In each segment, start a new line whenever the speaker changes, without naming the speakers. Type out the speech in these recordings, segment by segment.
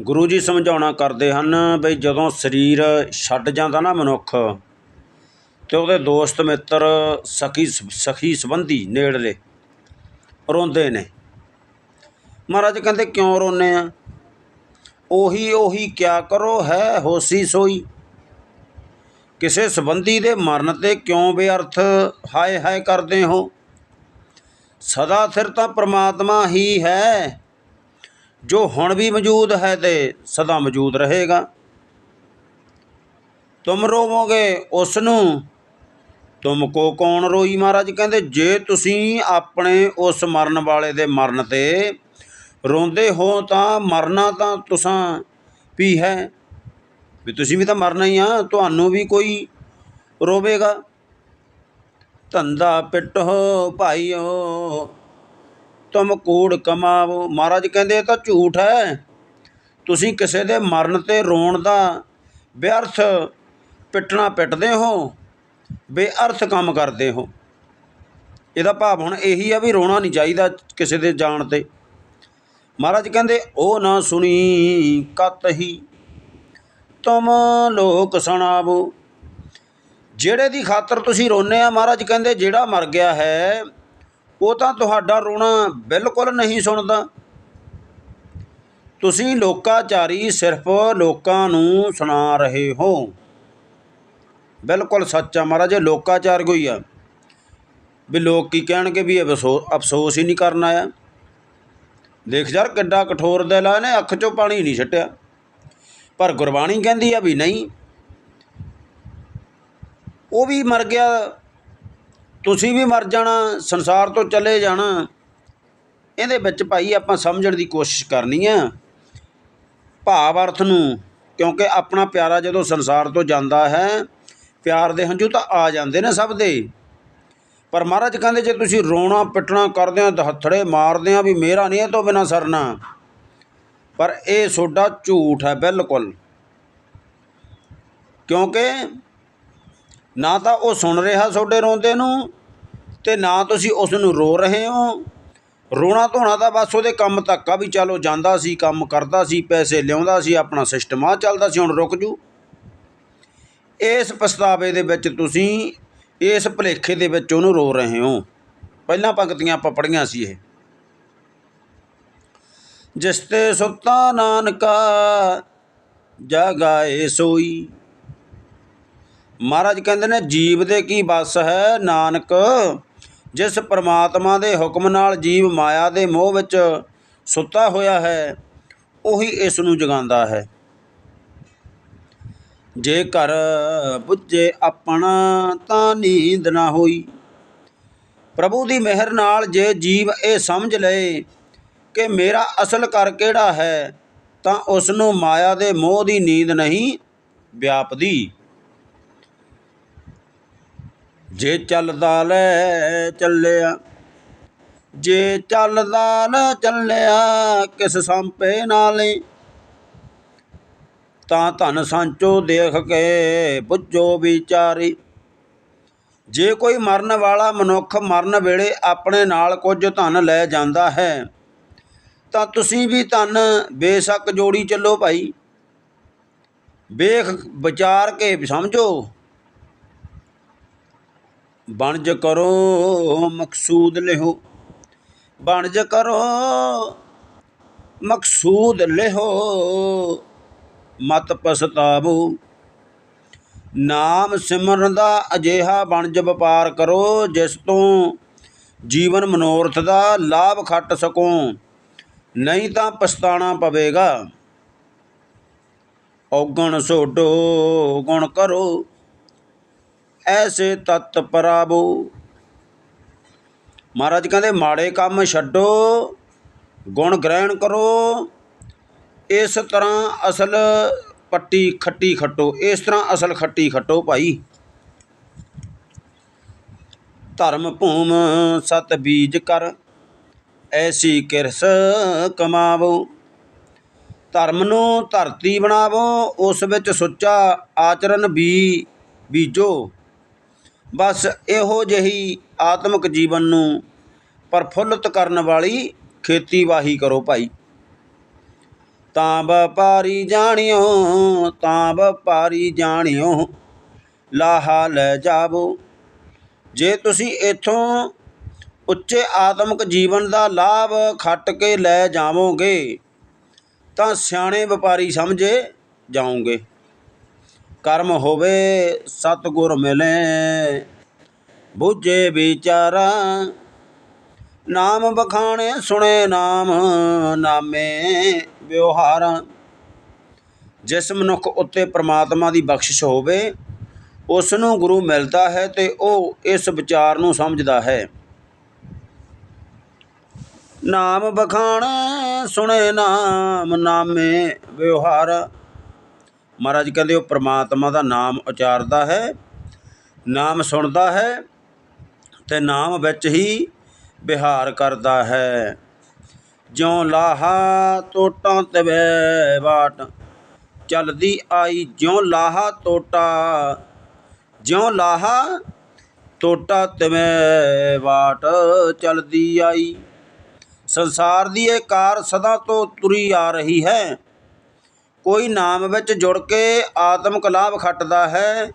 ਗੁਰੂ ਜੀ ਸਮਝਾਉਣਾ ਕਰਦੇ ਹਨ ਬਈ ਜਦੋਂ ਸਰੀਰ ਛੱਡ ਜਾਂਦਾ ਨਾ ਮਨੁੱਖ ਤੇ ਉਹਦੇ ਦੋਸਤ ਮਿੱਤਰ ਸਖੀ ਸਖੀ ਸੰਬੰਧੀ ਨੇੜਲੇ ਰੋਂਦੇ ਨੇ। ਮਹਾਰਾਜ ਕਹਿੰਦੇ ਕਿਉਂ ਰੋਨੇ ਆ? ਉਹੀ ਉਹੀ ਕਿਆ ਕਰੋ, ਹੈ ਹੋਸੀ ਸੋਈ। ਕਿਸੇ ਸੰਬੰਧੀ ਦੇ ਮਰਨ ਤੇ ਕਿਉਂ ਬੇਅਰਥ ਹਾਏ ਹਾਏ ਕਰਦੇ ਹੋ? ਸਦਾ ਸਿਰ ਤਾਂ ਪ੍ਰਮਾਤਮਾ ਹੀ ਹੈ। ਜੋ ਹੁਣ ਵੀ ਮੌਜੂਦ ਹੈ ਤੇ ਸਦਾ ਮੌਜੂਦ ਰਹੇਗਾ। ਤੁਮ ਰੋਵੋਗੇ ਉਸ ਨੂੰ ਤੁਮ ਕੋ ਕੌਣ ਰੋਈ? ਮਹਾਰਾਜ ਕਹਿੰਦੇ, ਜੇ ਤੁਸੀਂ ਆਪਣੇ ਉਸ ਮਰਨ ਵਾਲੇ ਦੇ ਮਰਨ ਤੇ ਰੋਂਦੇ ਹੋ ਤਾਂ ਮਰਨਾ ਤਾਂ ਤੁਸਾਂ ਵੀ ਹੈ। ਵੀ ਤੁਸੀਂ ਵੀ ਤਾਂ ਮਰਨਾ ਹੀ ਆ, ਤੁਹਾਨੂੰ ਵੀ ਕੋਈ ਰੋਵੇਗਾ। ਧੰਦਾ ਪਿੱਟੋ ਭਾਈਓ ਤੁਮ ਕੂੜ ਕਮਾਵੋ। ਮਹਾਰਾਜ ਕਹਿੰਦੇ ਇਹ ਤਾਂ ਝੂਠ ਹੈ। ਤੁਸੀਂ ਕਿਸੇ ਦੇ ਮਰਨ ਤੇ ਰੋਣ ਦਾ ਬੇਅਰਥ ਪਿੱਟਣਾ ਪਿੱਟਦੇ ਹੋ, ਬੇਅਰਥ ਕੰਮ ਕਰਦੇ ਹੋ। ਇਹਦਾ ਭਾਵ ਹੁਣ ਇਹੀ ਆ ਵੀ ਰੋਣਾ ਨਹੀਂ ਚਾਹੀਦਾ ਕਿਸੇ ਦੇ ਜਾਣ ਤੇ। ਮਹਾਰਾਜ ਕਹਿੰਦੇ, ਉਹ ਨਾ ਸੁਣੀ ਕਤ ਹੀ। ਤੁਮ ਲੋਕ ਸੁਣਾਵੋ। ਜਿਹੜੇ ਦੀ ਖਾਤਰ ਤੁਸੀਂ ਰੋਨੇ ਆ, ਮਹਾਰਾਜ ਕਹਿੰਦੇ, ਜਿਹੜਾ ਮਰ ਗਿਆ ਹੈ ਉਹ ਤਾਂ ਤੁਹਾਡਾ ਰੋਣਾ ਬਿਲਕੁਲ ਨਹੀਂ ਸੁਣਦਾ। ਤੁਸੀਂ ਲੋਕਾਚਾਰੀ ਸਿਰਫ ਲੋਕਾਂ ਨੂੰ ਸੁਣਾ ਰਹੇ ਹੋ। ਬਿਲਕੁਲ ਸੱਚ ਆ ਮਹਾਰਾਜ, ਇਹ ਲੋਕਾਚਾਰ ਕੋਈ ਆ। ਵੀ ਲੋਕ ਕੀ ਕਹਿਣਗੇ ਵੀ ਅਫਸੋ- ਅਫਸੋਸ ਹੀ ਨਹੀਂ ਕਰਨ ਆਇਆ। ਦੇਖ ਯਾਰ ਕਿੱਡਾ ਕਠੋਰ ਦਿਲ ਆ, ਇਹਨੇ ਅੱਖ 'ਚੋਂ ਪਾਣੀ ਨਹੀਂ ਛੱਟਿਆ। ਪਰ ਗੁਰਬਾਣੀ ਕਹਿੰਦੀ ਆ ਵੀ ਨਹੀਂ। ਉਹ ਵੀ ਮਰ ਗਿਆ ਤੁਸੀਂ ਵੀ ਮਰ ਜਾਣਾ, ਸੰਸਾਰ ਤੋਂ ਚਲੇ ਜਾਣਾ, ਇਹਦੇ ਵਿੱਚ ਭਾਈ ਆਪਾਂ ਸਮਝਣ ਦੀ ਕੋਸ਼ਿਸ਼ ਕਰਨੀ ਆ। ਭਾਵ ਅਰਥ ਨੂੰ, ਕਿਉਂਕਿ ਆਪਣਾ ਪਿਆਰਾ ਜਦੋਂ ਸੰਸਾਰ ਤੋਂ ਜਾਂਦਾ ਹੈ, ਪਿਆਰ ਦੇ ਹੰਝੂ ਤਾਂ ਆ ਜਾਂਦੇ ਨੇ ਸਭ ਦੇ। ਪਰ ਮਹਾਰਾਜ ਕਹਿੰਦੇ, ਜੇ ਤੁਸੀਂ ਰੋਣਾ ਪਿੱਟਣਾ ਕਰਦੇ ਹੋ ਹੱਥੜੇ ਮਾਰਦੇ ਆ ਵੀ ਮੇਰਾ ਨਹੀਂ ਇਹ ਤੋਂ ਬਿਨਾ ਸਰਨਾ। ਪਰ ਇਹ ਸੋਡਾ ਝੂਠ ਹੈ ਬਿਲਕੁਲ। ਕਿਉਂਕਿ ਨਾ ਤਾਂ ਉਹ ਸੁਣ ਰਿਹਾ ਤੁਹਾਡੇ ਰੋਂਦੇ ਨੂੰ ਤੇ ਨਾ ਤੁਸੀਂ ਉਸ ਨੂੰ ਰੋ ਰਹੇ ਹੋ। ਰੋਣਾ ਧੋਣਾ ਤਾਂ ਬਸ ਉਹਦੇ ਕੰਮ ਤੱਕ ਆ ਵੀ ਚਲੋ ਜਾਂਦਾ ਸੀ, ਕੰਮ ਕਰਦਾ ਸੀ, ਪੈਸੇ ਲਿਆਉਂਦਾ ਸੀ, ਆਪਣਾ ਸਿਸਟਮ ਆ ਚੱਲਦਾ ਸੀ, ਹੁਣ ਰੁਕ ਜੂ। ਇਸ ਪਛਤਾਵੇ ਦੇ ਵਿੱਚ ਤੁਸੀਂ ਇਸ ਭੁਲੇਖੇ ਦੇ ਵਿੱਚ ਉਹਨੂੰ ਰੋ ਰਹੇ ਹੋ। ਪਹਿਲਾਂ ਪੰਕਤੀਆਂ ਆਪਾਂ ਪੜ੍ਹੀਆਂ ਸੀ ਇਹ। ਜਿਸ ਤੇ ਸੁੱਤਾ ਨਾਨਕਾ ਜਾਗਾਏ ਸੋਈ ਮਹਾਰਾਜ ਕਹਿੰਦੇ ਨੇ, ਜੀਵ ਦੇ ਕੀ ਬਸ ਹੈ ਨਾਨਕ? ਜਿਸ ਪਰਮਾਤਮਾ ਦੇ ਹੁਕਮ ਨਾਲ ਜੀਵ ਮਾਇਆ ਦੇ ਮੋਹ ਵਿੱਚ ਸੁੱਤਾ ਹੋਇਆ ਹੈ, ਉਹੀ ਇਸ ਨੂੰ ਜਗਾਉਂਦਾ ਹੈ। ਜੇ ਘਰ ਪੁੱਜੇ ਆਪਣਾ ਤਾਂ ਨੀਂਦ ਨਾ ਹੋਈ। ਪ੍ਰਭੂ ਦੀ ਮਿਹਰ ਨਾਲ ਜੇ ਜੀਵ ਇਹ ਸਮਝ ਲਏ ਕਿ ਮੇਰਾ ਅਸਲ ਘਰ ਕਿਹੜਾ ਹੈ, ਤਾਂ ਉਸ ਨੂੰ ਮਾਇਆ ਦੇ ਮੋਹ ਦੀ ਨੀਂਦ ਨਹੀਂ ਵਿਆਪਦੀ। ਜੇ ਚੱਲਦਾ ਲੈ ਚੱਲਿਆ, ਜੇ ਚੱਲਦਾ ਨਾ ਚੱਲਿਆ ਕਿਸ ਸੰਪੇ ਨਾਲੇ? ਤਾਂ ਧਨ ਸੰਚੋ ਦੇਖ ਕੇ ਪੁੱਜੋ ਵਿਚਾਰੀ। ਜੇ ਕੋਈ ਮਰਨ ਵਾਲਾ ਮਨੁੱਖ ਮਰਨ ਵੇਲੇ ਆਪਣੇ ਨਾਲ ਕੁਝ ਧਨ ਲੈ ਜਾਂਦਾ ਹੈ, ਤਾਂ ਤੁਸੀਂ ਵੀ ਧਨ ਬੇਸ਼ੱਕ ਜੋੜੀ ਚੱਲੋ ਭਾਈ। ਵੇਖ, ਵਿਚਾਰ ਕੇ ਸਮਝੋ। ਬਣਜ ਕਰੋ ਮਕਸੂਦ ਲਿਹੋ, ਬਣਜ ਕਰੋ ਮਕਸੂਦ ਲਿਹੋ, ਮਤ ਪਛਤਾਵੋ। ਨਾਮ ਸਿਮਰਨ ਦਾ ਅਜਿਹਾ ਬਣਜ ਵਪਾਰ ਕਰੋ, ਜਿਸ ਤੋਂ ਜੀਵਨ ਮਨੋਰਥ ਦਾ ਲਾਭ ਖੱਟ ਸਕੋ। ਨਹੀਂ ਤਾਂ ਪਛਤਾਣਾ ਪਵੇਗਾ। ਔਗਣ ਸੋਡੋ ਗੁਣ ਕਰੋ। ਐਸੇ ਤਤ ਪਰਾਬੋ। ਮਹਾਰਾਜ ਕਹਿੰਦੇ, ਮਾੜੇ ਕੰਮ ਛੱਡੋ, ਗੁਣ ਗ੍ਰਹਿਣ ਕਰੋ। ਇਸ ਤਰ੍ਹਾਂ ਅਸਲ ਪੱਟੀ ਖੱਟੀ ਖੱਟੋ, ਇਸ ਤਰ੍ਹਾਂ ਅਸਲ ਖੱਟੀ ਖੱਟੋ ਭਾਈ। ਧਰਮ ਭੂਮ ਸਤ ਬੀਜ ਕਰ, ਐਸੀ ਕਿਰਸ ਕਮਾਵੋ। ਧਰਮ ਨੂੰ ਧਰਤੀ ਬਣਾਵੋ, ਉਸ ਵਿੱਚ ਸੁੱਚਾ ਆਚਰਨ ਵੀ ਬੀਜੋ। ਬਸ ਇਹੋ ਜਿਹੀ ਆਤਮਿਕ ਜੀਵਨ ਨੂੰ ਪ੍ਰਫੁੱਲਿਤ ਕਰਨ ਵਾਲੀ ਖੇਤੀਬਾਹੀ ਕਰੋ ਭਾਈ। ਤਾਂ ਵਪਾਰੀ ਜਾਣਿਓ, ਤਾਂ ਵਪਾਰੀ ਜਾਣਿਓ, ਲਾਹਾ ਲੈ ਜਾਵੋ। ਜੇ ਤੁਸੀਂ ਇਥੋਂ ਉੱਚੇ ਆਤਮਿਕ ਜੀਵਨ ਦਾ ਲਾਭ ਖੱਟ ਕੇ ਲੈ ਜਾਵੋਗੇ, ਤਾਂ ਸਿਆਣੇ ਵਪਾਰੀ ਸਮਝੇ ਜਾਓਗੇ। ਕਰਮ ਹੋਵੇ, ਸਤਿਗੁਰ ਮਿਲੇ। ਬੁੱਝੇ ਵਿਚਾਰਾ, ਨਾਮ ਬਖਾਣੇ ਸੁਣੇ ਨਾਮ, ਨਾਮੇ ਵਿਵਹਾਰਾਂ। ਜਿਸ ਮਨੁੱਖ ਉੱਤੇ ਪ੍ਰਮਾਤਮਾ ਦੀ ਬਖਸ਼ਿਸ਼ ਹੋਵੇ ਉਸ ਨੂੰ ਗੁਰੂ ਮਿਲਦਾ ਹੈ ਤੇ ਉਹ ਇਸ ਵਿਚਾਰ ਨੂੰ ਸਮਝਦਾ ਹੈ। ਨਾਮ ਬਖਾਣੇ ਸੁਣੇ ਨਾਮ, ਨਾਮੇ ਵਿਵਹਾਰ। ਮਹਾਰਾਜ ਕਹਿੰਦੇ ਉਹ ਪ੍ਰਮਾਤਮਾ ਦਾ ਨਾਮ ਉਚਾਰਦਾ ਹੈ, ਨਾਮ ਸੁਣਦਾ ਹੈ ਤੇ ਨਾਮ ਵਿੱਚ ਹੀ ਵਿਹਾਰ ਕਰਦਾ ਹੈ। ਜਿਉ ਲਾਹਾ ਟੋਟਾਂ ਤਵੇ ਬਾਟ ਚੱਲਦੀ ਆਈ ਜਿਉ ਲਾਹਾ ਟੋਟਾ ਜਿਉ ਲਾਹਾ ਟੋਟਾ ਤਵੇ ਬਾਟ ਚੱਲਦੀ ਆਈ। ਸੰਸਾਰ ਦੀ ਇਹ ਕਾਰ ਸਦਾ ਤੋਂ ਤੁਰੀ ਆ ਰਹੀ ਹੈ। ਕੋਈ ਨਾਮ ਵਿੱਚ ਜੁੜ ਕੇ ਆਤਮਿਕ ਲਾਭ ਖੱਟਦਾ ਹੈ,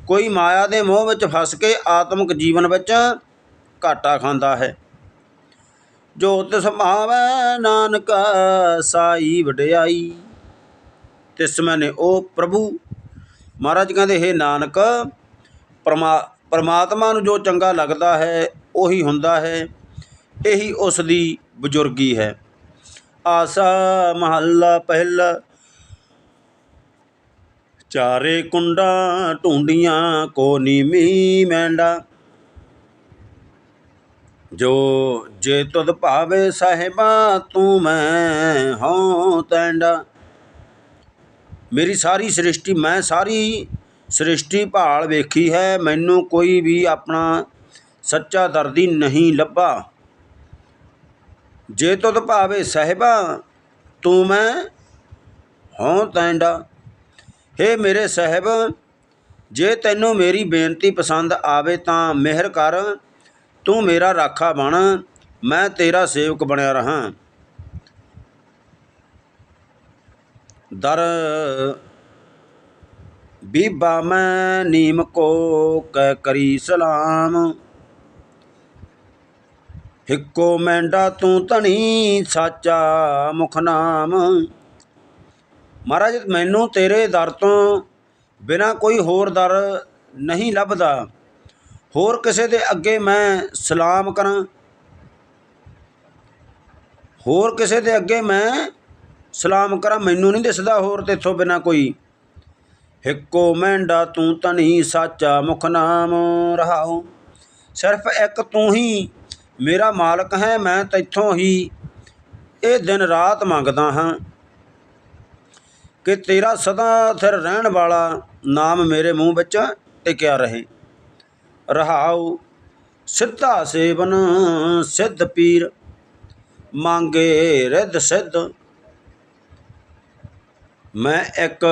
ਕੋਈ ਮਾਇਆ ਦੇ ਮੋਹ ਵਿੱਚ ਫਸ ਕੇ ਆਤਮਿਕ ਜੀਵਨ ਵਿੱਚ ਘਾਟਾ ਖਾਂਦਾ ਹੈ। ਜੋਤ ਸਮਾਵੈ ਨਾਨਕ ਸਾਈ ਵਡਿਆਈ, ਤਿਸ ਨੇ ਉਹ ਪ੍ਰਭੂ। ਮਹਾਰਾਜ ਕਹਿੰਦੇ, ਹੈ ਨਾਨਕ, ਪਰਮਾ, ਪਰਮਾਤਮਾ ਨੂੰ ਜੋ ਚੰਗਾ ਲੱਗਦਾ ਹੈ, ਉਹੀ ਹੁੰਦਾ ਹੈ, ਇਹੀ ਉਸ ਦੀ ਬਜ਼ੁਰਗੀ ਹੈ। ਆਸਾ ਮਹੱਲਾ ਪਹਿਲਾ ਚਾਰੇ ਕੁੰਡਾਂ ਢੂੰਡੀਆਂ ਕੋ ਨੀਮੀ ਮੈਂਡਾ। ਜੋ ਜੇ ਤੁਧ ਭਾਵੇ ਸਾਹਿਬਾ ਤੂੰ ਮੈਂ ਹਉ ਤੈਂਡਾ। ਮੇਰੀ ਸਾਰੀ ਸ੍ਰਿਸ਼ਟੀ, ਮੈਂ ਸਾਰੀ ਸ੍ਰਿਸ਼ਟੀ ਭਾਲ ਵੇਖੀ ਹੈ, ਮੈਨੂੰ ਕੋਈ ਵੀ ਆਪਣਾ ਸੱਚਾ ਦਰਦੀ ਨਹੀਂ ਲੱਭਾ। ਜੇ ਤੁਧ ਭਾਵੇ ਸਾਹਿਬਾ ਤੂੰ ਮੈਂ ਹਉ ਤੈਂਡਾ। ਹੇ ਮੇਰੇ ਸਾਹਿਬ, ਜੇ ਤੈਨੂੰ ਮੇਰੀ ਬੇਨਤੀ ਪਸੰਦ ਆਵੇ ਤਾਂ ਮਿਹਰ ਕਰ, ਤੂੰ ਮੇਰਾ ਰਾਖਾ ਬਣ, ਮੈਂ ਤੇਰਾ ਸੇਵਕ ਬਣਿਆ ਰਹਾ। ਦਰ ਬੀਬਾ ਮੈਂ ਨੀਮ ਕੋ ਕਹਿ ਕਰੀ ਸਲਾਮ, ਹਿੱਕੋ ਮੈਂਡਾ ਤੂੰ ਧਣੀ ਸਾਚਾ ਮੁਖ ਨਾਮ। ਮਹਾਰਾਜ, ਮੈਨੂੰ ਤੇਰੇ ਦਰ ਤੋਂ ਬਿਨਾਂ ਕੋਈ ਹੋਰ ਦਰ ਨਹੀਂ ਲੱਭਦਾ। ਹੋਰ ਕਿਸੇ ਦੇ ਅੱਗੇ ਮੈਂ ਸਲਾਮ ਕਰਾਂ। ਹੋਰ ਕਿਸੇ ਦੇ ਅੱਗੇ ਮੈਂ ਸਲਾਮ ਕਰਾਂ। ਮੈਨੂੰ ਨਹੀਂ ਦਿਸਦਾ ਹੋਰ ਤੇਥੋਂ ਬਿਨਾਂ ਕੋਈ। ਇੱਕੋ ਮਹਿੰਡਾ ਤੂੰ ਤਨੀ ਸਾਚਾ ਮੁਖ ਨਾਮ ਰਹਾਉ। ਸਿਰਫ ਇੱਕ ਤੂੰ ਹੀ ਮੇਰਾ ਮਾਲਕ ਹੈ, ਮੈਂ ਤੈਥੋਂ ਹੀ ਇਹ ਦਿਨ ਰਾਤ ਮੰਗਦਾ ਹਾਂ। ਕਿ ਤੇਰਾ ਸਦਾ ਸਿਰ ਰਹਿਣ ਵਾਲਾ ਨਾਮ ਮੇਰੇ ਮੂੰਹ ਵਿੱਚ ਟਿਕਿਆ ਰਹੇ। ਰਹਾਉ ਸਿੱਧਾ ਸੇਵਨ, ਸਿੱਧ ਪੀਰ, ਮੰਗੇ ਰਿੱਧ ਸਿੱਧ। ਮੈਂ ਇੱਕ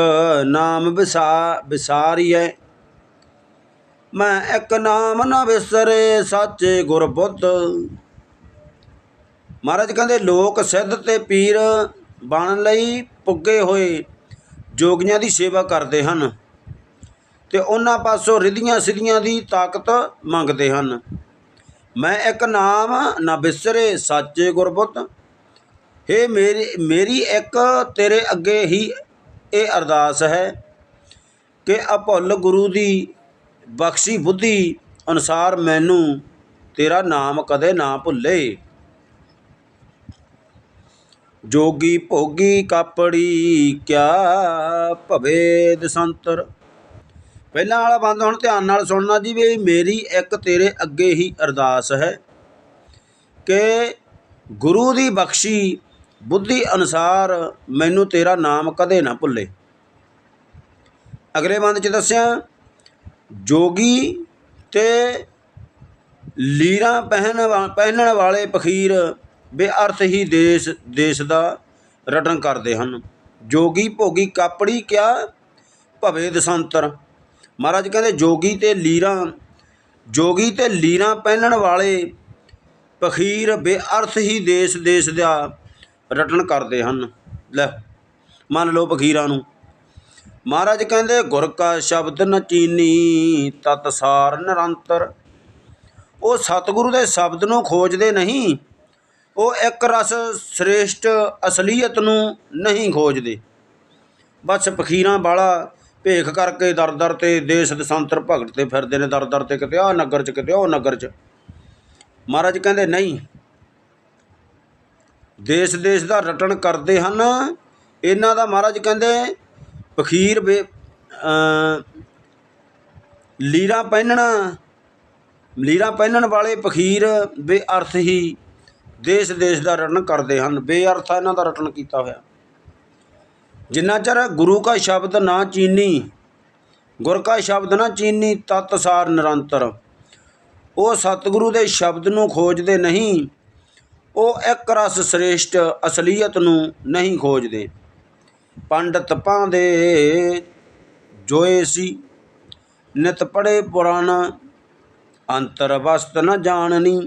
ਨਾਮ ਵਿਸਾ, ਵਿਸਾਰੀਐ। ਮੈਂ ਇੱਕ ਨਾਮ ਨਾ ਵਿਸਰੇ ਸਾਚੇ ਗੁਰ ਬੁੱਧ ਮਹਾਰਾਜ ਕਹਿੰਦੇ, ਲੋਕ ਸਿੱਧ ਤੇ ਪੀਰ ਬਣਨ ਲਈ ਪੁੱਗੇ ਹੋਏ ਜੋਗੀਆਂ ਦੀ ਸੇਵਾ ਕਰਦੇ ਹਨ ਤੇ ਉਹਨਾਂ ਪਾਸੋਂ ਰਿਧੀਆਂ ਸਿਧੀਆਂ ਦੀ ਤਾਕਤ ਮੰਗਦੇ ਹਨ। ਮੈਂ ਇੱਕ ਨਾਮ ਨਾ ਬਿਸਰੇ, ਸਾਚੇ ਗੁਰਬੁੱਤ। ਹੇ ਮੇਰੀ ਮੇਰੀ ਇੱਕ ਤੇਰੇ ਅੱਗੇ ਹੀ ਇਹ ਅਰਦਾਸ ਹੈ ਕਿ ਅਭੁੱਲ ਗੁਰੂ ਦੀ ਬਖਸ਼ੀ ਬੁੱਧੀ ਅਨੁਸਾਰ ਮੈਨੂੰ ਤੇਰਾ ਨਾਮ ਕਦੇ ਨਾ ਭੁੱਲੇ। ਜੋਗੀ ਭੋਗੀ ਕਾਪੜੀ ਕਿਆ ਭਵੇ ਦਸੰਤਰ। ਪਹਿਲਾਂ ਵਾਲਾ ਬੰਦ ਹੁਣ ਧਿਆਨ ਨਾਲ ਸੁਣਨਾ ਜੀ ਵੀ ਮੇਰੀ ਇੱਕ ਤੇਰੇ ਅੱਗੇ ਹੀ ਅਰਦਾਸ ਹੈ ਕਿ ਗੁਰੂ ਦੀ ਬਖਸ਼ੀ ਬੁੱਧੀ ਅਨੁਸਾਰ ਮੈਨੂੰ ਤੇਰਾ ਨਾਮ ਕਦੇ ਨਾ ਭੁੱਲੇ। ਅਗਲੇ ਬੰਦ ਚ ਦੱਸਿਆ, ਜੋਗੀ ਤੇ ਲੀਰਾਂ ਪਹਿਨ ਵਾ- ਪਹਿਨਣ ਵਾਲੇ ਪਖੀਰ ਬੇਅਰਥ ਹੀ ਦੇਸ਼ ਦੇਸ਼ ਦਾ ਰਟਨ ਕਰਦੇ ਹਨ। ਜੋਗੀ ਭੋਗੀ ਕਾਪੜੀ ਕਿਆ ਭਵੇ ਦਸੰਤਰ। ਮਹਾਰਾਜ ਕਹਿੰਦੇ, ਜੋਗੀ ਤੇ ਲੀਰਾਂ, ਜੋਗੀ ਤੇ ਲੀਰਾਂ ਪਹਿਨਣ ਵਾਲੇ ਪਖੀਰ ਬੇਅਰਥ ਹੀ ਦੇਸ਼ ਦੇਸ਼ ਦਾ ਰਟਨ ਕਰਦੇ ਹਨ। ਲੈ, ਮੰਨ ਲਓ ਫਕੀਰਾਂ ਨੂੰ। ਮਹਾਰਾਜ ਕਹਿੰਦੇ, ਗੁਰ ਕਾ ਸ਼ਬਦ ਨ ਚੀਨੀ, ਤਤ ਸਾਰ ਨਿਰੰਤਰ। ਉਹ ਸਤਿਗੁਰੂ ਦੇ ਸ਼ਬਦ ਨੂੰ ਖੋਜਦੇ ਨਹੀਂ। ਉਹ ਇੱਕ ਰਸ ਸ੍ਰੇਸ਼ਟ ਅਸਲੀਅਤ ਨੂੰ ਨਹੀਂ ਖੋਜਦੇ। ਬਸ ਫਕੀਰਾਂ ਵਾਲਾ ਭੇਖ ਕਰਕੇ ਦਰ ਦਰ ਤੇ ਦੇਸ਼ ਦਸੰਤਰ ਭਗਤ ਤੇ ਫਿਰਦੇ ਨੇ ਦਰ ਦਰ ਤੇ, ਕਿਤੇ ਆ ਨਗਰ ਚ, ਕਿਤੇ ਉਹ ਨਗਰ ਚ। ਮਹਾਰਾਜ ਕਹਿੰਦੇ, ਨਹੀਂ, ਦੇਸ਼ ਦੇਸ਼ ਦਾ ਰਟਣ ਕਰਦੇ ਹਨ। ਇਹਨਾਂ ਦਾ ਮਹਾਰਾਜ ਕਹਿੰਦੇ, ਫਕੀਰ ਬੇ ਅਮ ਲੀਰਾ ਪਹਿਨਣਾ, ਲੀਰਾ ਪਹਿਨਣ ਵਾਲੇ ਫਕੀਰ ਬੇਅਰਥ ਹੀ ਦੇਸ਼ ਦੇਸ਼ ਦਾ ਰਟਨ ਕਰਦੇ ਹਨ। ਬੇਅਰਥ ਆ ਇਹਨਾਂ ਦਾ ਰਟਨ ਕੀਤਾ ਹੋਇਆ। ਜਿੰਨਾ ਚਿਰ ਗੁਰੂ ਕਾ ਸ਼ਬਦ ਨਾ ਚੀਨੀ, ਗੁਰ ਕਾ ਸ਼ਬਦ ਨਾ ਚੀਨੀ, ਤਤ ਸਾਰ ਨਿਰੰਤਰ। ਉਹ ਸਤਿਗੁਰੂ ਦੇ ਸ਼ਬਦ ਨੂੰ ਖੋਜਦੇ ਨਹੀਂ, ਉਹ ਇੱਕ ਰਸ ਸ੍ਰੇਸ਼ਟ ਅਸਲੀਅਤ ਨੂੰ ਨਹੀਂ ਖੋਜਦੇ। ਪੰਡਤ ਪਾਂਦੇ ਜੋਏ ਸੀ, ਨਿਤ ਪੜੇ ਪੁਰਾਣ, ਅੰਤਰ ਵਸਤ ਨ ਜਾਣਨੀ।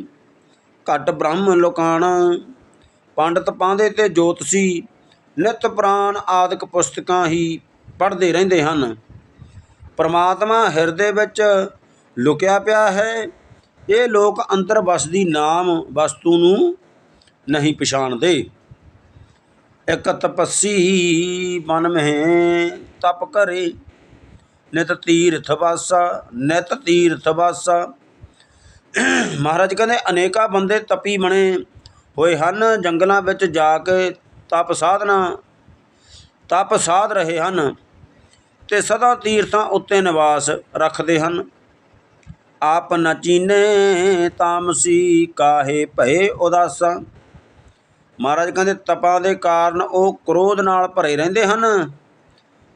ਘਟ ਬ੍ਰਹਮ ਲੋਕਾਣਾ ਪੰਡਤ ਪਾਂਦੇ ਤੇ ਜੋਤਸੀ, ਨਿਤ ਪ੍ਰਾਨ ਆਦਿਕ ਪੁਸਤਕਾਂ ਹੀ ਪੜ੍ਹਦੇ ਰਹਿੰਦੇ ਹਨ। ਪਰਮਾਤਮਾ ਹਿਰਦੇ ਵਿੱਚ ਲੁਕਿਆ ਪਿਆ ਹੈ। ਇਹ ਲੋਕ ਅੰਦਰ ਵਸਦੀ ਨਾਮ ਵਸਤੂ ਨੂੰ ਨਹੀਂ ਪਛਾਣਦੇ। ਇੱਕ ਤਪੱਸੀ ਹੀ ਮਨ ਮਹਿ ਤਪ ਕਰੇ। ਨਿਤ ਤੀਰਥ ਵਾਸਾ, ਨਿਤ ਤੀਰਥ ਵਾਸਾ। ਮਹਾਰਾਜ ਕਹਿੰਦੇ, ਅਨੇਕਾਂ ਬੰਦੇ ਤਪੀ ਬਣੇ ਹੋਏ ਹਨ, ਜੰਗਲਾਂ ਵਿੱਚ ਜਾ ਕੇ ਤਪ ਸਾਧਨਾ, ਤਪ ਸਾਧ ਰਹੇ ਹਨ ਤੇ ਸਦਾ ਤੀਰਥਾਂ ਉੱਤੇ ਨਿਵਾਸ ਰੱਖਦੇ ਹਨ। ਆਪ ਨ ਚੀਨੇ ਤਾਮਸੀ ਕਾਹੇ ਭਏ ਉਦਾਸਾਂ। ਮਹਾਰਾਜ ਕਹਿੰਦੇ, ਤਪਾਂ ਦੇ ਕਾਰਨ ਉਹ ਕ੍ਰੋਧ ਨਾਲ ਭਰੇ ਰਹਿੰਦੇ ਹਨ,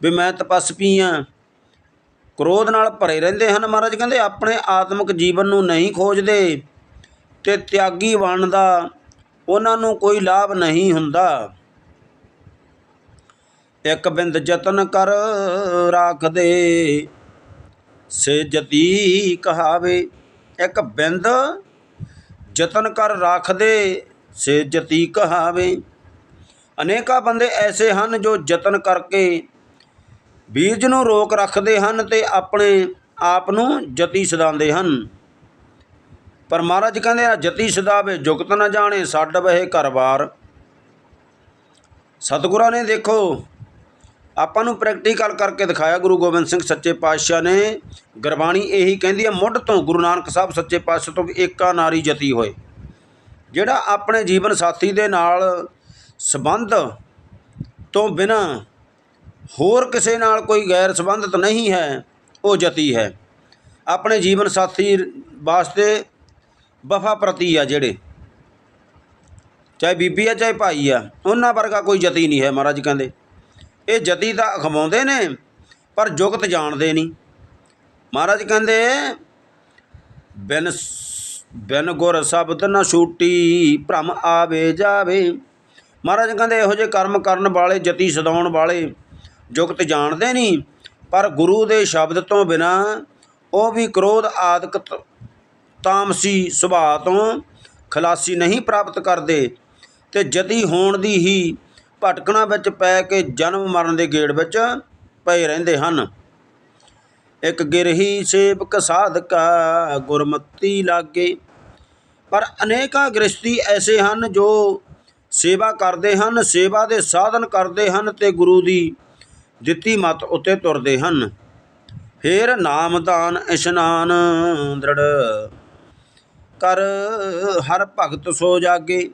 ਵੀ ਮੈਂ ਤਪਸਵੀ ਆ। ਕ੍ਰੋਧ ਨਾਲ ਭਰੇ ਰਹਿੰਦੇ ਹਨ ਮਹਾਰਾਜ, ਕਹਿੰਦੇ ਆਪਣੇ ਆਤਮਿਕ ਜੀਵਨ ਨੂੰ ਨਹੀਂ ਖੋਜਦੇ ਤੇ ਤਿਆਗੀ ਬਣਨ ਦਾ ਉਹਨਾਂ ਨੂੰ ਕੋਈ ਲਾਭ ਨਹੀਂ ਹੁੰਦਾ। ਇੱਕ ਬਿੰਦ ਯਤਨ ਕਰ ਰੱਖਦੇ, ਸੇ ਜਤੀ ਕਹਾਵੇ। ਇੱਕ ਬਿੰਦ ਯਤਨ ਕਰ ਰੱਖਦੇ, ਸੇ ਜਤੀ ਕਹਾਵੇ। ਅਨੇਕਾਂ ਬੰਦੇ ਐਸੇ ਹਨ ਜੋ ਯਤਨ ਕਰਕੇ ਬੀਜ ਨੂੰ ਰੋਕ ਰੱਖਦੇ ਹਨ ਤੇ ਆਪਣੇ ਆਪ ਨੂੰ ਜਤੀ ਸਦਾਉਂਦੇ ਹਨ। ਪਰ ਮਹਾਰਾਜ ਕਹਿੰਦੇ ਆ, ਜਤੀ ਸਦਾਵੇ, ਜੁਗਤ ਨਾ ਜਾਣੇ ਛੱਡ ਬਹਿ ਘਰ-ਬਾਰ ਸਤਿਗੁਰਾਂ ਨੇ ਦੇਖੋ, ਆਪਾਂ ਨੂੰ ਪ੍ਰੈਕਟੀਕਲ ਕਰਕੇ ਦਿਖਾਇਆ, ਗੁਰੂ ਗੋਬਿੰਦ ਸਿੰਘ ਸੱਚੇ ਪਾਤਸ਼ਾਹ ਨੇ। ਗੁਰਬਾਣੀ ਇਹੀ ਕਹਿੰਦੀ ਹੈ ਮੁੱਢ ਤੋਂ ਗੁਰੂ ਨਾਨਕ ਸਾਹਿਬ ਸੱਚੇ ਪਾਤਸ਼ਾਹ ਤੋਂ ਵੀ ਏਕਾ ਨਾਰੀ ਜਤੀ ਹੋਏ। ਜਿਹੜਾ ਆਪਣੇ ਜੀਵਨ ਸਾਥੀ ਦੇ ਨਾਲ ਸੰਬੰਧ ਤੋਂ ਬਿਨਾ ਹੋਰ ਕਿਸੇ ਨਾਲ ਕੋਈ ਗੈਰ ਸੰਬੰਧਿਤ ਨਹੀਂ ਹੈ, ਉਹ ਜਤੀ ਹੈ। ਆਪਣੇ ਜੀਵਨ ਸਾਥੀ ਵਾਸਤੇ ਵਫਾ ਪ੍ਰਤੀ ਆ ਜਿਹੜੇ। ਚਾਹੇ ਬੀਬੀ ਆ, ਚਾਹੇ ਭਾਈ ਆ, ਉਹਨਾਂ ਵਰਗਾ ਕੋਈ ਜਤੀ ਨਹੀਂ ਹੈ ਮਹਾਰਾਜ ਕਹਿੰਦੇ। ਇਹ ਜਤੀ ਤਾਂ ਅਖਵਾਉਂਦੇ ਨੇ, ਪਰ ਜੁਗਤ ਜਾਣਦੇ ਨਹੀਂ। ਮਹਾਰਾਜ ਕਹਿੰਦੇ, ਬਿਨ ਬਿਨ ਗੁਰ ਸ਼ਬਦ ਨ ਛੂਟੀ ਭ੍ਰਮ ਆਵੇ ਜਾਵੇ। ਮਹਾਰਾਜ ਕਹਿੰਦੇ, ਇਹੋ ਜਿਹੇ ਕਰਮ ਕਰਨ ਵਾਲੇ, ਜਤੀ ਸਦਾਉਣ ਵਾਲੇ ਜੁਗਤ ਜਾਣਦੇ ਨਹੀਂ, ਪਰ ਗੁਰੂ ਦੇ ਸ਼ਬਦ ਤੋਂ ਬਿਨਾ ਉਹ ਵੀ ਕ੍ਰੋਧ ਆਦਿਕ ਤਾਮਸੀ ਸੁਭਾਅ ਤੋਂ ਖਲਾਸੀ ਨਹੀਂ ਪ੍ਰਾਪਤ ਕਰਦੇ ਤੇ ਜਤੀ ਹੋਣ ਦੀ ਹੀ ਭਟਕਣਾ ਵਿੱਚ ਪੈ ਕੇ ਜਨਮ ਮਰਨ ਦੇ ਗੇੜ ਵਿੱਚ ਪਏ ਰਹਿੰਦੇ ਹਨ। ਇੱਕ ਗਿਰਹੀ ਸੇਵਕ ਸਾਧਕਾ ਗੁਰਮਤੀ ਲਾਗੇ, ਪਰ ਅਨੇਕਾਂ ਗ੍ਰਸਤੀ ਐਸੇ ਹਨ ਜੋ ਸੇਵਾ ਕਰਦੇ ਹਨ, ਸੇਵਾ ਦੇ ਸਾਧਨ ਕਰਦੇ ਹਨ ਤੇ ਗੁਰੂ ਦੀ ਦਿੱਤੀ ਮਤ ਉੱਤੇ ਤੁਰਦੇ ਹਨ। ਫੇਰ ਨਾਮਦਾਨ ਇਸ਼ਨਾਨ ਦ੍ਰਿੜ। ਕਰ ਹਰ ਭਗਤ ਸੋ ਜਾਗੇ।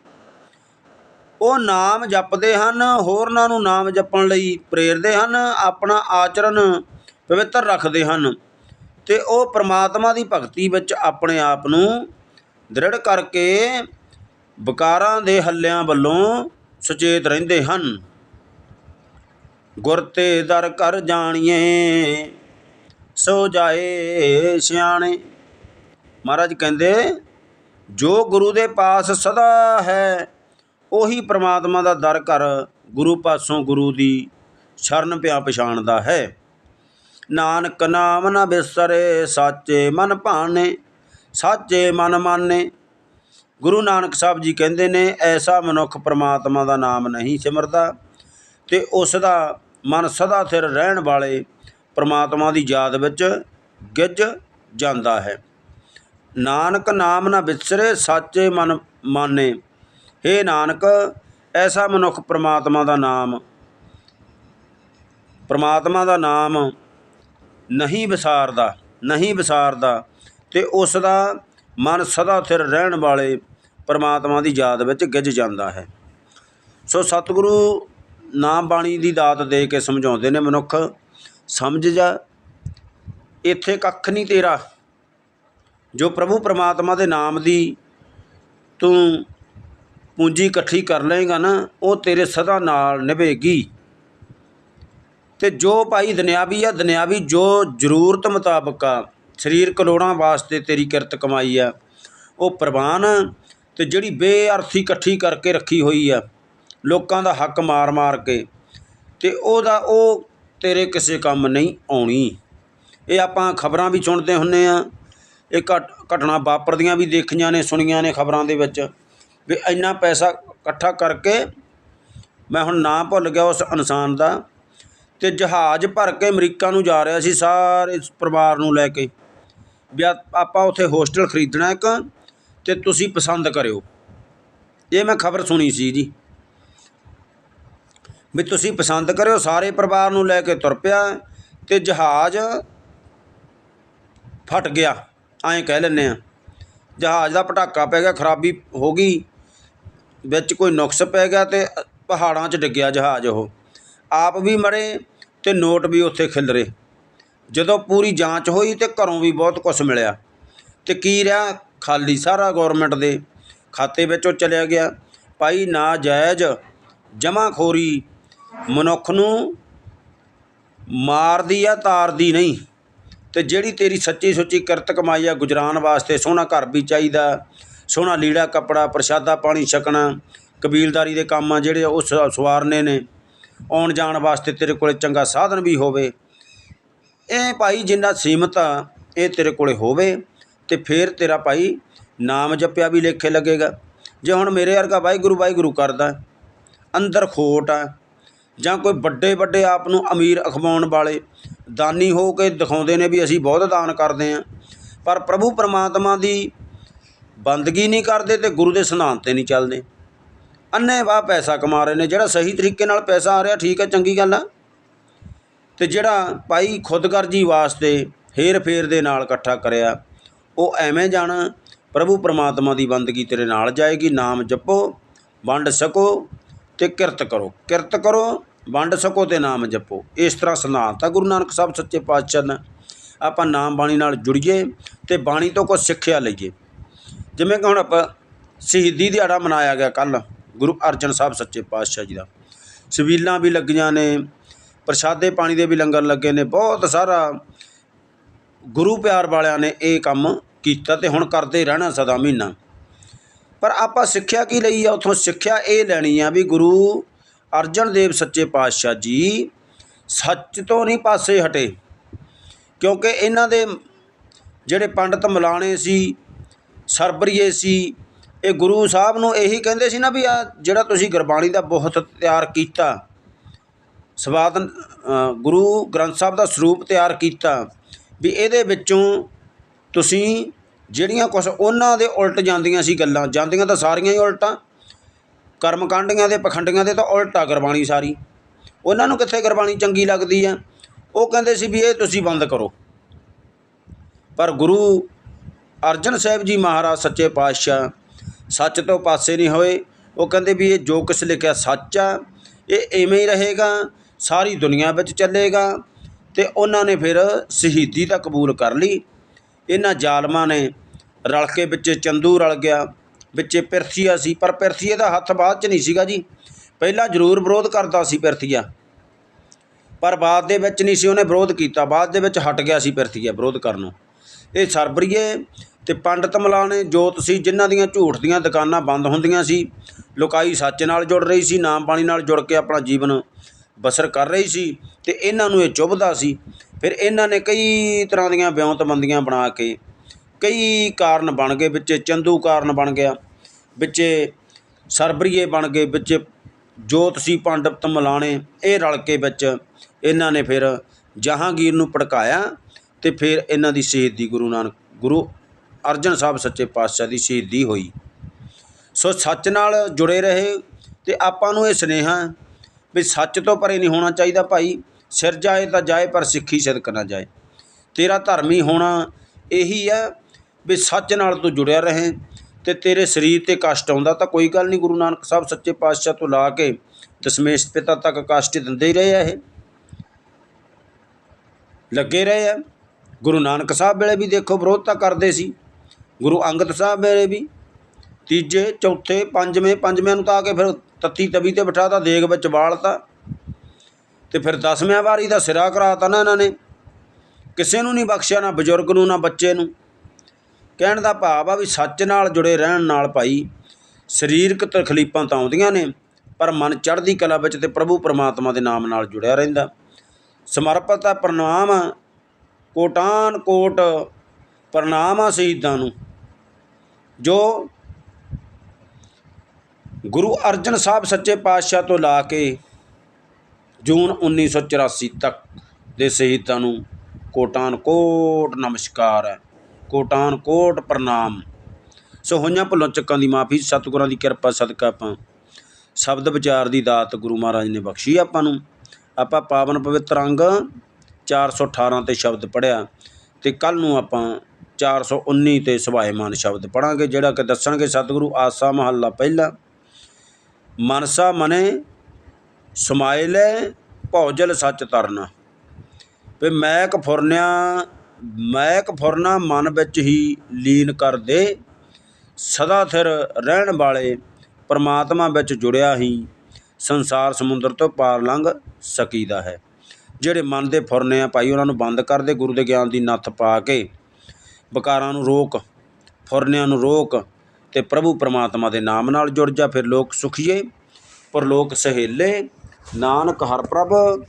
ਉਹ ਨਾਮ ਜਪਦੇ ਹਨ, ਹੋਰਨਾਂ ਨੂੰ ਨਾਮ ਜਪਣ ਲਈ ਪ੍ਰੇਰਦੇ ਹਨ, ਆਪਣਾ ਆਚਰਣ ਪਵਿੱਤਰ ਰੱਖਦੇ ਹਨ ਤੇ ਉਹ ਪ੍ਰਮਾਤਮਾ ਦੀ ਭਗਤੀ ਵਿੱਚ ਆਪਣੇ ਆਪ ਨੂੰ ਦ੍ਰਿੜ ਕਰਕੇ ਵਿਕਾਰਾਂ ਦੇ ਹੱਲਿਆਂ ਵੱਲੋਂ ਸੁਚੇਤ ਰਹਿੰਦੇ ਹਨ। ਗੁਰ ਤੇ ਦਰ ਕਰ ਜਾਣੀਏ, ਸੋ ਜਾਏ ਸਿਆਣੇ। ਮਹਾਰਾਜ ਕਹਿੰਦੇ, ਜੋ ਗੁਰੂ ਦੇ ਪਾਸ ਸਦਾ ਹੈ, ਉਹੀ ਪ੍ਰਮਾਤਮਾ ਦਾ ਦਰ ਘਰ ਗੁਰੂ ਪਾਸੋਂ ਗੁਰੂ ਦੀ ਸ਼ਰਨ ਪਿਆ ਪਛਾਣਦਾ ਹੈ। ਨਾਨਕ ਨਾਮ ਨ ਬਿਸਰੇ, ਸਾਚੇ ਮਨ ਭਾਣੇ, ਸਾਚੇ ਮਨ ਮਾਨੇ ਗੁਰੂ ਨਾਨਕ ਸਾਹਿਬ ਜੀ ਕਹਿੰਦੇ ਨੇ, ਐਸਾ ਮਨੁੱਖ ਪ੍ਰਮਾਤਮਾ ਦਾ ਨਾਮ ਨਹੀਂ ਸਿਮਰਦਾ ਤੇ ਉਸ ਦਾ ਮਨ ਸਦਾ ਸਿਰ ਰਹਿਣ ਵਾਲੇ ਪ੍ਰਮਾਤਮਾ ਦੀ ਯਾਦ ਵਿੱਚ ਗਿੱਜ ਜਾਂਦਾ ਹੈ। ਨਾਨਕ ਨਾਮ ਨਾ ਵਿਸਰੇ ਸਾਚੇ ਮਨ ਮਾਨੇ। हे ਨਾਨਕ, ਐਸਾ ਮਨੁੱਖ ਪ੍ਰਮਾਤਮਾ ਦਾ ਨਾਮ, ਪ੍ਰਮਾਤਮਾ ਦਾ ਨਾਮ ਨਹੀਂ ਵਿਸਾਰਦਾ ਨਹੀਂ ਵਿਸਾਰਦਾ ਤੇ ਉਸ ਦਾ ਮਨ ਸਦਾ ਸਿਰ ਰਹਿਣ ਵਾਲੇ ਪਰਮਾਤਮਾ ਦੀ ਯਾਦ ਵਿੱਚ ਗਿੱਜ ਜਾਂਦਾ ਹੈ। ਸੋ ਸਤਿਗੁਰੂ ਨਾਮ ਬਾਣੀ ਦੀ ਦਾਤ ਦੇ ਕੇ ਸਮਝਾਉਂਦੇ ਨੇ ਮਨੁੱਖ। ਸਮਝ ਜਾ, ਇੱਥੇ ਕੱਖ ਨਹੀਂ ਤੇਰਾ। ਜੋ ਪ੍ਰਭੂ ਪਰਮਾਤਮਾ ਦੇ ਨਾਮ ਦੀ ਤੂੰ ਪੂੰਜੀ ਇਕੱਠੀ ਕਰ ਲਏਗਾ ਨਾ, ਉਹ ਤੇਰੇ ਸਦਾ ਨਾਲ ਨਿਭੇਗੀ। ਤੇ ਜੋ ਭਾਈ ਦੁਨਿਆਵੀ ਆ, ਦੁਨਿਆਵੀ ਜੋ ਜ਼ਰੂਰਤ ਮੁਤਾਬਕ ਆ ਸਰੀਰ ਕਲੋੜਾਂ ਵਾਸਤੇ ਤੇਰੀ ਕਿਰਤ ਕਮਾਈ ਆ, ਉਹ ਪ੍ਰਵਾਨ ਤੇ ਜਿਹੜੀ ਬੇਅਰਥੀ ਇਕੱਠੀ ਕਰਕੇ ਰੱਖੀ ਹੋਈ ਆ ਲੋਕਾਂ ਦਾ ਹੱਕ ਮਾਰ-ਮਾਰ ਕੇ ਅਤੇ ਉਹਦਾ ਉਹ ਤੇਰੇ ਕਿਸੇ ਕੰਮ ਨਹੀਂ ਆਉਣੀ। ਇਹ ਆਪਾਂ ਖਬਰਾਂ ਵੀ ਸੁਣਦੇ ਹੁੰਦੇ ਹਾਂ ਇਹ ਘਟ, ਘਟਨਾ ਵਾਪਰਦੀਆਂ ਵੀ ਦੇਖੀਆਂ ਨੇ, ਸੁਣੀਆਂ ਨੇ ਖਬਰਾਂ ਦੇ ਵਿੱਚ ਵੀ ਇੰਨਾ ਪੈਸਾ ਇਕੱਠਾ ਕਰਕੇ ਮੈਂ ਹੁਣ ਨਾਂ ਭੁੱਲ ਗਿਆ ਉਸ ਇਨਸਾਨ ਦਾ ਅਤੇ ਜਹਾਜ਼ ਭਰ ਕੇ ਅਮਰੀਕਾ ਨੂੰ ਜਾ ਰਿਹਾ ਸੀ ਸਾਰੇ ਪਰਿਵਾਰ ਨੂੰ ਲੈ ਕੇ ਵੀ ਆਪਾਂ ਉੱਥੇ ਹੋਸਟਲ ਖਰੀਦਣਾ ਇੱਕ ਅਤੇ ਤੁਸੀਂ ਪਸੰਦ ਕਰਿਓ। ਇਹ ਮੈਂ ਖਬਰ ਸੁਣੀ ਸੀ ਜੀ। ਵੀ ਤੁਸੀਂ ਪਸੰਦ ਕਰਿਓ, ਸਾਰੇ ਪਰਿਵਾਰ ਨੂੰ ਲੈ ਕੇ ਤੁਰ ਪਿਆ ਤੇ ਜਹਾਜ਼ ਫਟ ਗਿਆ। ਐਂ ਕਹਿ ਲੈਂਦੇ ਆ ਜਹਾਜ਼ ਦਾ ਪਟਾਕਾ ਪੈ ਗਿਆ, ਖਰਾਬੀ ਹੋ ਗਈ, ਵਿੱਚ ਕੋਈ ਨੁਕਸ ਪੈ ਗਿਆ ਤੇ ਪਹਾੜਾਂ 'ਚ ਡਿੱਗਿਆ ਜਹਾਜ਼ ਉਹ। ਆਪ ਵੀ ਮਰੇ ਤੇ ਨੋਟ ਵੀ ਉੱਥੇ ਖਿਲਰੇ। ਜਦੋਂ ਪੂਰੀ ਜਾਂਚ ਹੋਈ ਤੇ ਘਰੋਂ ਵੀ ਬਹੁਤ ਕੁਝ ਮਿਲਿਆ। ਤੇ ਕੀ ਰਿਹਾ? ਖਾਲੀ ਸਾਰਾ ਗਵਰਨਮੈਂਟ ਦੇ ਖਾਤੇ ਵਿੱਚੋਂ ਚਲਿਆ ਗਿਆ। ਭਾਈ ਨਾਜਾਇਜ਼ ਜਮਾਖੋਰੀ ਮਨੁੱਖ ਨੂੰ ਮਾਰਦੀ ਆ, ਤਾਰਦੀ ਨਹੀਂ। ਤੇ ਜਿਹੜੀ ਤੇਰੀ ਸੱਚੀ ਸੁੱਚੀ ਕਿਰਤ ਕਮਾਈ ਆ ਗੁਜਰਾਨ ਵਾਸਤੇ, ਸੋਹਣਾ ਘਰ ਵੀ ਚਾਹੀਦਾ, ਸੋਹਣਾ ਲੀੜਾ ਕੱਪੜਾ, ਪ੍ਰਸ਼ਾਦਾ ਪਾਣੀ ਛਕਣਾ, ਕਬੀਲਦਾਰੀ ਦੇ ਕੰਮ ਆ ਜਿਹੜੇ ਉਹ ਸ- ਸਵਾਰਨੇ ਨੇ, ਆਉਣ ਜਾਣ ਵਾਸਤੇ ਤੇਰੇ ਕੋਲੇ ਚੰਗਾ ਸਾਧਨ ਵੀ ਹੋਵੇ। ਇਹ ਭਾਈ ਜਿੰਨਾ ਸੀਮਤ ਆ, ਇਹ ਤੇਰੇ ਕੋਲੇ ਹੋਵੇ ਤੇ ਫਿਰ ਤੇਰਾ ਭਾਈ ਨਾਮ ਜਪਿਆ ਵੀ ਲੇਖੇ ਲੱਗੇਗਾ। ਜੇ ਹੁਣ ਮੇਰੇ ਵਰਗਾ ਵਾਹਿਗੁਰੂ ਵਾਹਿਗੁਰੂ ਕਰਦਾ, ਅੰਦਰ ਖੋਟ ਆ ਜਾਂ ਕੋਈ ਵੱਡੇ ਵੱਡੇ ਆਪ ਨੂੰ ਅਮੀਰ ਅਖਵਾਉਣ ਵਾਲੇ ਦਾਨੀ ਹੋ ਕੇ ਦਿਖਾਉਂਦੇ ਨੇ ਵੀ ਅਸੀਂ ਬਹੁਤ ਦਾਨ ਕਰਦੇ ਹਾਂ। ਪਰ ਪ੍ਰਭੂ ਪਰਮਾਤਮਾ ਦੀ ਬੰਦਗੀ ਨਹੀਂ ਕਰਦੇ ਤੇ ਗੁਰੂ ਦੇ ਸਿਧਾਂਤ ਤੇ ਨਹੀਂ ਚੱਲਦੇ। ਅੰਨੇ ਵਾਹ ਪੈਸਾ ਕਮਾ ਰਹੇ ਨੇ, ਜਿਹੜਾ ਸਹੀ ਤਰੀਕੇ ਨਾਲ ਪੈਸਾ ਆ ਰਿਹਾ, ਠੀਕ ਹੈ, ਚੰਗੀ ਗੱਲ ਆ। ਤੇ ਜਿਹੜਾ ਭਾਈ ਖੁਦਗਰਜੀ ਵਾਸਤੇ ਹੇਰ ਫੇਰ ਦੇ ਨਾਲ ਇਕੱਠਾ ਕਰਿਆ, ਉਹ ਐਵੇਂ ਜਾਣਾ, ਪ੍ਰਭੂ ਪਰਮਾਤਮਾ ਦੀ ਬੰਦਗੀ ਤੇਰੇ ਨਾਲ ਜਾਏਗੀ, ਨਾਮ ਜਪੋ, ਵੰਡ ਸਕੋ ਤੇ ਕਿਰਤ ਕਰੋ। ਕਿਰਤ ਕਰੋ ਵੰਡ ਸਕੋ ਤੇ ਨਾਮ ਜਪੋ। ਇਸ ਤਰ੍ਹਾਂ ਸਿਧਾਂਤ ਆ ਗੁਰੂ ਨਾਨਕ ਸਾਹਿਬ ਸੱਚੇ ਪਾਤਸ਼ਾਹ ਨੇ ਆਪਾਂ ਨਾਮ ਬਾਣੀ ਨਾਲ ਜੁੜੀਏ ਤੇ ਬਾਣੀ ਤੋਂ ਕੁਝ ਸਿੱਖਿਆ ਲਈਏ। ਜਿਵੇਂ ਕਿ ਹੁਣ ਆਪਾਂ ਸ਼ਹੀਦੀ ਦਿਹਾੜਾ ਮਨਾਇਆ ਗਿਆ ਕੱਲ ਗੁਰੂ ਅਰਜਨ ਸਾਹਿਬ ਸੱਚੇ ਪਾਤਸ਼ਾਹ ਜੀ ਦਾ। ਸਬੀਲਾਂ ਵੀ ਲੱਗੀਆਂ ਨੇ, ਪ੍ਰਸ਼ਾਦੇ ਪਾਣੀ ਦੇ ਵੀ ਲੰਗਰ ਲੱਗੇ ਨੇ, ਬਹੁਤ ਸਾਰਾ ਗੁਰੂ ਪਿਆਰ ਵਾਲਿਆਂ ਨੇ ਇਹ ਕੰਮ ਕੀਤਾ ਤੇ ਹੁਣ ਕਰਦੇ ਰਹਿਣਾ ਸਦਾ ਮਹੀਨਾ। ਪਰ ਆਪਾਂ ਸਿੱਖਿਆ ਕੀ ਲਈ ਆ? ਉਥੋਂ ਸਿੱਖਿਆ ਇਹ ਲੈਣੀ ਆ ਵੀ ਗੁਰੂ ਅਰਜਨ ਦੇਵ ਸੱਚੇ ਪਾਤਸ਼ਾਹ ਜੀ ਸੱਚ ਤੋਂ ਨਹੀਂ ਪਾਸੇ ਹਟੇ, ਕਿਉਂਕਿ ਇਹਨਾਂ ਦੇ ਜਿਹੜੇ ਪੰਡਤ ਮਲਾਣੇ ਸੀ, ਸਰਬਰੀਏ ਸੀ, ਇਹ ਗੁਰੂ ਸਾਹਿਬ ਨੂੰ ਇਹੀ ਕਹਿੰਦੇ ਸੀ ਨਾ ਵੀ ਆ ਜਿਹੜਾ ਤੁਸੀਂ ਗੁਰਬਾਣੀ ਦਾ ਬਹੁਤ ਤਿਆਰ ਕੀਤਾ, ਸਵਾਦ ਗੁਰੂ ਗ੍ਰੰਥ ਸਾਹਿਬ ਦਾ ਸਰੂਪ ਤਿਆਰ ਕੀਤਾ, ਵੀ ਇਹਦੇ ਵਿੱਚੋਂ ਤੁਸੀਂ ਜਿਹੜੀਆਂ ਕੁਝ ਉਹਨਾਂ ਦੇ ਉਲਟ ਜਾਂਦੀਆਂ ਸੀ ਗੱਲਾਂ, ਜਾਂਦੀਆਂ ਤਾਂ ਸਾਰੀਆਂ ਹੀ ਉਲਟਾਂ ਕਰਮ ਕਾਂਡੀਆਂ ਦੇ, ਪਖੰਡੀਆਂ ਦੇ ਤਾਂ ਉਲਟਾ ਗੁਰਬਾਣੀ ਸਾਰੀ। ਉਹਨਾਂ ਨੂੰ ਕਿੱਥੇ ਗੁਰਬਾਣੀ ਚੰਗੀ ਲੱਗਦੀ ਹੈ? ਉਹ ਕਹਿੰਦੇ ਸੀ ਵੀ ਇਹ ਤੁਸੀਂ ਬੰਦ ਕਰੋ। ਪਰ ਗੁਰੂ ਅਰਜਨ ਸਾਹਿਬ ਜੀ ਮਹਾਰਾਜ ਸੱਚੇ ਪਾਤਸ਼ਾਹ ਸੱਚ ਤੋਂ ਪਾਸੇ ਨਹੀਂ ਹੋਏ। ਉਹ ਕਹਿੰਦੇ ਵੀ ਇਹ ਜੋ ਕੁਛ ਲਿਖਿਆ ਸੱਚ ਆ, ਇਹ ਐਵੇਂ ਹੀ ਰਹੇਗਾ, ਸਾਰੀ ਦੁਨੀਆ ਵਿੱਚ ਚੱਲੇਗਾ। ਤੇ ਉਹਨਾਂ ਨੇ ਫਿਰ ਸ਼ਹੀਦੀ ਤਾਂ ਕਬੂਲ ਕਰ ਲਈ। ਇਹਨਾਂ ਜ਼ਾਲਮਾਂ ਨੇ ਰਲ ਕੇ ਵਿੱਚ ਚੰਦੂ ਰਲ ਗਿਆ। ਵਿੱਚੇ ਪਿਰਥੀਆ ਸੀ, ਪਰ ਪਿਰਥੀਏ ਦਾ ਹੱਥ ਬਾਅਦ ਚ ਨਹੀਂ ਸੀਗਾ ਜੀ। ਪਹਿਲਾਂ ਜ਼ਰੂਰ ਵਿਰੋਧ ਕਰਦਾ ਸੀ ਪਿਰਥੀਆ ਪਰ ਬਾਅਦ ਦੇ ਵਿੱਚ ਨਹੀਂ ਸੀ, ਉਹਨੇ ਵਿਰੋਧ ਕੀਤਾ। ਬਾਅਦ ਦੇ ਵਿੱਚ ਹਟ ਗਿਆ ਸੀ ਪਿਰਥੀਆ ਵਿਰੋਧ ਕਰਨੋਂ ਇਹ ਸਰਬਰੀਏ ਤੇ ਪੰਡਤ ਮਲਾਣੇ, ਜੋਤ ਸੀ, ਜਿਨ੍ਹਾਂ ਦੀਆਂ ਝੂਠ ਦੀਆਂ ਦੁਕਾਨਾਂ ਬੰਦ ਹੁੰਦੀਆਂ ਸੀ। ਲੋਕਾਈ ਸੱਚ ਨਾਲ ਜੁੜ ਰਹੀ ਸੀ, ਨਾਮ ਪਾਣੀ ਨਾਲ ਜੁੜ ਕੇ ਆਪਣਾ ਜੀਵਨ ਬਸਰ ਕਰ ਰਹੀ ਸੀ ਤੇ ਇਹਨਾਂ ਨੂੰ ਇਹ ਚੁੱਭਦਾ ਸੀ। ਫਿਰ ਇਹਨਾਂ ਨੇ ਕਈ ਤਰ੍ਹਾਂ ਦੀਆਂ ਵਿਉਂਤਬੰਦੀਆਂ ਬਣਾ ਕੇ, ਕਈ ਕਾਰਨ ਬਣ ਗਏ। ਵਿੱਚ ਚੰਦੂ ਕਾਰਨ ਬਣ ਗਿਆ। ਵਿੱਚੇ ਸਰਬਰੀਏ ਬਣ ਗਏ, ਵਿੱਚ ਜੋਤ ਸੀ, ਪੰਡਤ ਮਲਾਣੇ, ਇਹ ਰਲ ਕੇ ਵਿੱਚ ਇਹਨਾਂ ਨੇ ਫਿਰ ਜਹਾਂਗੀਰ ਨੂੰ ਭੜਕਾਇਆ ਅਤੇ ਫਿਰ ਇਹਨਾਂ ਦੀ ਸ਼ਹੀਦੀ ਗੁਰੂ ਨਾਨਕ, ਗੁਰੂ ਅਰਜਨ ਸਾਹਿਬ ਸੱਚੇ ਪਾਤਸ਼ਾਹ ਦੀ ਸ਼ਹੀਦੀ ਹੋਈ। ਸੋ ਸੱਚ ਨਾਲ ਜੁੜੇ ਰਹੇ ਅਤੇ ਆਪਾਂ ਨੂੰ ਇਹ ਸੁਨੇਹਾ ਵੀ ਸੱਚ ਤੋਂ ਪਰੇ ਨਹੀਂ ਹੋਣਾ ਚਾਹੀਦਾ ਭਾਈ, ਸਿਰ ਜਾਏ ਤਾਂ ਜਾਏ ਪਰ ਸਿੱਖੀ ਸਿਦਕ ਨਾ ਜਾਏ। ਤੇਰਾ ਧਰਮੀ ਹੋਣਾ ਇਹੀ ਹੈ ਵੀ ਸੱਚ ਨਾਲ ਤੂੰ ਜੁੜਿਆ ਰਹੇ ਤੇ ਤੇਰੇ ਸਰੀਰ ਤੇ ਕਸ਼ਟ ਆਉਂਦਾ ਤਾਂ ਕੋਈ ਗੱਲ ਨਹੀਂ, ਗੁਰੂ ਨਾਨਕ ਸਾਹਿਬ ਸੱਚੇ ਪਾਤਸ਼ਾਹ ਤੋਂ ਲਾ ਕੇ ਦਸ਼ਮੇਸ਼ ਪਿਤਾ ਤੱਕ ਕਸ਼ਟ ਦਿੰਦੇ ਹੀ ਰਹੇ ਆ ਇਹ। ਲੱਗੇ ਰਹੇ ਆ। ਗੁਰੂ ਨਾਨਕ ਸਾਹਿਬ ਵੇਲੇ ਵੀ ਦੇਖੋ ਵਿਰੋਧ ਤਾਂ ਕਰਦੇ ਸੀ। ਗੁਰੂ ਅੰਗਦ ਸਾਹਿਬ ਵੇਲੇ ਵੀ ਤੀਜੇ, ਚੌਥੇ, ਪੰਜਵੇਂ ਪੰਜਵੇਂ ਨੂੰ ਤਾਂ ਆ ਕੇ ਫਿਰ ਤੱਤੀ ਤਵੀ ਤੇ ਬਿਠਾਤਾ ਦੇਗ ਵਿੱਚ ਵਾਲਤਾ ਤੇ ਫਿਰ ਦਸਵੀਂ ਵਾਰੀ ਦਾ ਸਿਰਾ ਕਰਾਤਾ ਨਾ ਇਹਨਾਂ ਨੇ। ਕਿਸੇ ਨੂੰ ਨਹੀਂ ਬਖਸ਼ਿਆ, ਨਾ ਬਜ਼ੁਰਗ ਨੂੰ, ਨਾ ਬੱਚੇ ਨੂੰ। ਕਹਿਣ ਦਾ ਭਾਵ ਆ ਵੀ ਸੱਚ ਨਾਲ ਜੁੜੇ ਰਹਿਣ ਨਾਲ ਭਾਈ ਸਰੀਰਕ ਤਕਲੀਫਾਂ ਤਾਂ ਆਉਂਦੀਆਂ ਨੇ, ਪਰ ਮਨ ਚੜ੍ਹਦੀ ਕਲਾ ਵਿੱਚ ਤੇ ਪ੍ਰਭੂ ਪਰਮਾਤਮਾ ਦੇ ਨਾਮ ਨਾਲ ਜੁੜਿਆ ਰਹਿੰਦਾ। ਸਮਰਪਿਤ ਆ ਪ੍ਰਣਾਮ, ਕੋਟਾਨ ਕੋਟ ਪ੍ਰਣਾਮ ਆ ਸ਼ਹੀਦਾਂ ਨੂੰ, ਜੋ ਗੁਰੂ ਅਰਜਨ ਸਾਹਿਬ ਸੱਚੇ ਪਾਤਸ਼ਾਹ ਤੋਂ ਲਾ ਕੇ ਜੂਨ 1984 ਤੱਕ ਦੇ ਸ਼ਹੀਦਾਂ ਨੂੰ ਕੋਟਾਨ ਕੋਟ ਨਮਸਕਾਰ ਹੈ। ਕੋਟਾਨ ਕੋਟ ਪ੍ਰਣਾਮ। ਸੋ ਹੋਈਆਂ ਭੁੱਲਾਂ ਚੱਕਾਂ ਦੀ ਮਾਫੀ, ਸਤਿਗੁਰਾਂ ਦੀ ਕਿਰਪਾ, ਸਦਕਾ ਆਪਾਂ ਸ਼ਬਦ ਵਿਚਾਰ ਦੀ ਦਾਤ ਗੁਰੂ ਮਹਾਰਾਜ ਨੇ ਬਖਸ਼ੀ ਆਪਾਂ ਨੂੰ। ਆਪਾਂ ਪਾਵਨ ਪਵਿੱਤਰ ਅੰਗ 418 ਤੇ ਸ਼ਬਦ ਪੜਿਆ ਤੇ ਕੱਲ ਨੂੰ ਆਪਾਂ 419 ਤੇ ਸੁਭਾਏਮਾਨ ਸ਼ਬਦ ਪੜਾਂਗੇ ਜਿਹੜਾ ਕਿ ਦੱਸਣਗੇ ਸਤਿਗੁਰੂ ਆਸਾ ਮਹੱਲਾ ਪਹਿਲਾ। ਮਨਸਾ ਮਨੇ, ਸਮਾਇਲੇ ਭੌਜਲ ਸੱਚ ਤਰਨਾ ਵੀ ਮੈਕ ਫੁਰਨਿਆ ਮੈਕ ਫੁਰਨਾ ਮਨ ਵਿੱਚ ਹੀ ਲੀਨ ਕਰ ਦੇ ਸਦਾ ਥਿਰ ਰਹਿਣ ਵਾਲੇ ਪਰਮਾਤਮਾ ਵਿੱਚ ਜੁੜਿਆ ਹੀ ਸੰਸਾਰ ਸਮੁੰਦਰ ਤੋਂ ਪਾਰ ਲੰਘ ਸਕੀਦਾ ਹੈ। ਜਿਹੜੇ ਮਨ ਦੇ ਫੁਰਨੇ ਆ ਭਾਈ, ਉਹਨਾਂ ਨੂੰ ਬੰਦ ਕਰ ਦੇ ਗੁਰੂ ਦੇ ਗਿਆਨ ਦੀ ਨੱਥ ਪਾ ਕੇ। ਵਿਕਾਰਾਂ ਨੂੰ ਰੋਕ, ਫੁਰਨਿਆਂ ਨੂੰ ਰੋਕ ਤੇ ਪ੍ਰਭੂ ਪਰਮਾਤਮਾ ਦੇ ਨਾਮ ਨਾਲ ਜੁੜ ਜਾ ਫਿਰ ਲੋਕ ਸੁਖੀਏ ਪਰ ਲੋਕ ਸਹੇਲੇ। ਨਾਨਕ ਹਰ ਪ੍ਰਭ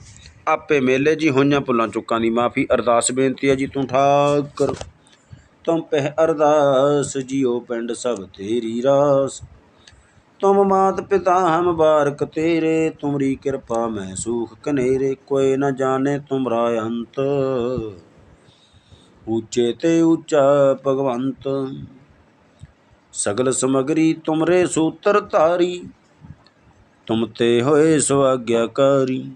ਆਪੇ ਮੇਲੇ ਜੀ ਹੋਈਆਂ ਭੁੱਲਾਂ ਚੁੱਕਾਂ ਦੀ ਮਾਫੀ। ਅਰਦਾਸ ਬੇਨਤੀ ਹੈ ਜੀ, ਤੂੰ ਠਾਕਰ ਤੁਮ ਪਹਿ ਅਰਦਾਸ ਜੀਓ ਪਿੰਡ ਸਭ ਤੇਰੀ ਰਾਸ। ਤੁਮ ਮਾਤ ਪਿਤਾ ਹਮ ਬਾਰਕ ਤੇਰੇ, ਤੁਮਰੀ ਕਿਰਪਾ ਮੈਂ ਸੂਖ ਕਨੇਰੇ, ਕੋਈ ਨਾ ਜਾਣੇ ਤੁਮਰਾ ਅੰਤ। ਉੱਚੇ ਤੇ ਉੱਚਾ ਭਗਵੰਤ, ਸਗਲ ਸਮਗਰੀ ਤੁਮਰੇ ਸੂਤਰ ਧਾਰੀ। ਤੁਮ ਤੇ ਹੋਏ ਸੁਆਗਿਆਕਾਰੀ।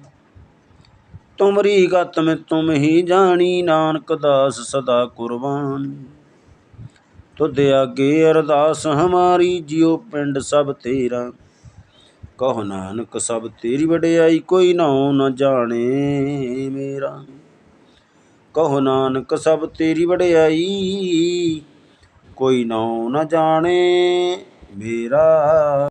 ਤੁਮਰੀ ਗਤ ਮੈਂ ਤੁਮ ਹੀ ਜਾਣੀ, ਨਾਨਕ ਦਾਸ ਸਦਾ ਕੁਰਬਾਨ। ਤੁਧ ਆਗੇ ਅਰਦਾਸ ਹਮਾਰੀ, ਜਿਉ ਪਿੰਡ ਸਭ ਤੇਰਾ। ਕਹੋ ਨਾਨਕ, ਸਭ ਤੇਰੀ ਵਡਿਆਈ ਕੋਈ ਨਾਉ ਨਾ ਜਾਣੇ ਮੇਰਾ। ਕਹੋ ਨਾਨਕ, ਸਭ ਤੇਰੀ ਵਡਿਆਈ ਕੋਈ ਨਾਉ ਨ ਜਾਣੇ ਮੇਰਾ।